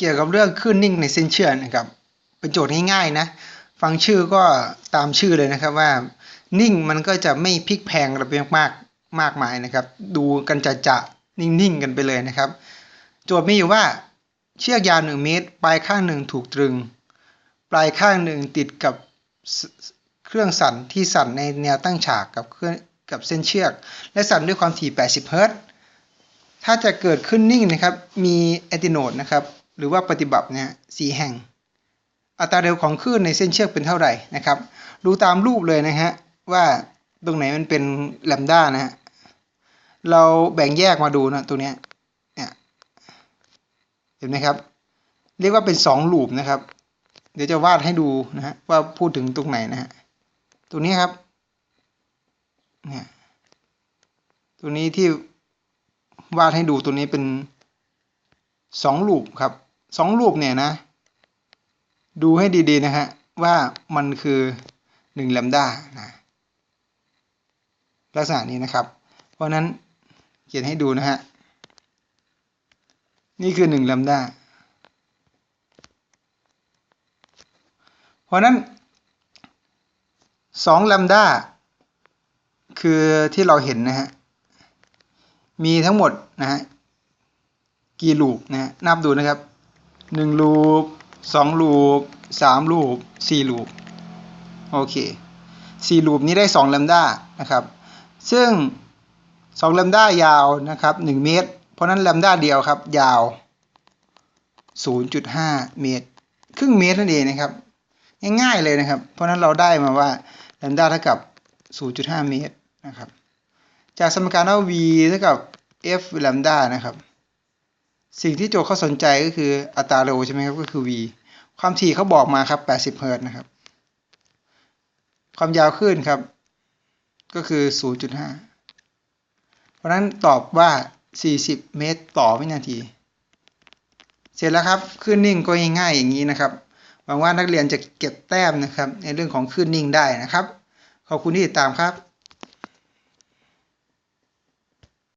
เกี่ยวกับเรื่องคลื่นนิ่งในเส้นเชื่อนะครับ เป็นโจทย์ง่ายๆนะ ฟังชื่อก็ตามชื่อเลยนะครับว่านิ่งมันก็จะไม่พลิกแพงอะไรไปมากมากมายนะครับ ดูกันจะจะนิ่งๆกันไปเลยนะครับ โจทย์มีอยู่ว่าเชือกยาวหนึ่งเมตร ปลายข้างหนึ่งถูกตรึง ปลายข้างหนึ่งติดกับเครื่องสั่นที่สั่นในแนวตั้งฉากกับเครื่องกับเส้นเชือก และสั่นด้วยความถี่ 80 เฮิรตซ์ถ้าจะเกิดขึ้นนิ่งนะครับ มีแอนติโนดนะครับ หรือว่าปฏิบัติเนี่ยสีแห่ง อัตราเร็วของคลื่นในเส้นเชือกเป็นเท่าไหร่นะครับ ดูตามรูปเลยนะฮะว่าตรงไหนมันเป็นแลมด้านะฮะเราแบ่งแยกมาดูนะตัวเนี้ยเนี่ยเห็นไหมครับ เรียกว่าเป็นสองลูปนะครับ เดี๋ยวจะวาดให้ดูนะฮะว่าพูดถึงตรงไหนนะฮะตัวนี้ครับเนี่ยตัวนี้ที่วาดให้ดูตัวนี้เป็นสองลูปครับ สองลูปเนี่ยนะ ดูให้ดีๆนะฮะ ว่ามันคือหนึ่งแลมด้านะลักษณะนี้นะครับ เพราะนั้นเขียนให้ดูนะฮะ นี่คือหนึ่งแลมด้าเพราะนั้นสองแลมด้าคือที่เราเห็นนะฮะ มีทั้งหมดนะฮะ กี่ลูปนะฮะ นับดูนะครับ หนึ่งลูปสองลูปสามลูปสี่ลูปโอเคสี่ลูปนี้ได้สองแลมด้านะครับ ซึ่งสองแลมด้ายาวนะครับหนึ่งเมตร เพราะนั้นแลมด้าเดียวครับ ยาว 0.5 เมตร ครึ่งเมตรนั่นเองนะครับง่ายๆเลยนะครับ เพราะนั้นเราได้มาว่าแลมด้าเท่ากับ 0.5 เมตรนะครับ จากสมการว่า v เท่ากับ f แลมด้านะครับ สิ่งที่โจทย์เขาสนใจก็คืออัตราเร็วใช่ไหมครับก็คือ v ความถี่เขาบอกมาครับ 80เฮิร์ตนะครับ ความยาวคลื่นครับ ก็คือ 0.5 เพราะนั้นตอบว่า 40 เมตรต่อวินาที เสร็จแล้วครับคลื่นนิ่งก็ง่ายๆอย่างนี้นะครับหวังว่านักเรียนจะเก็บแต้มนะครับ ในเรื่องของคลื่นนิ่งได้นะครับ ขอบคุณที่ติดตามครับ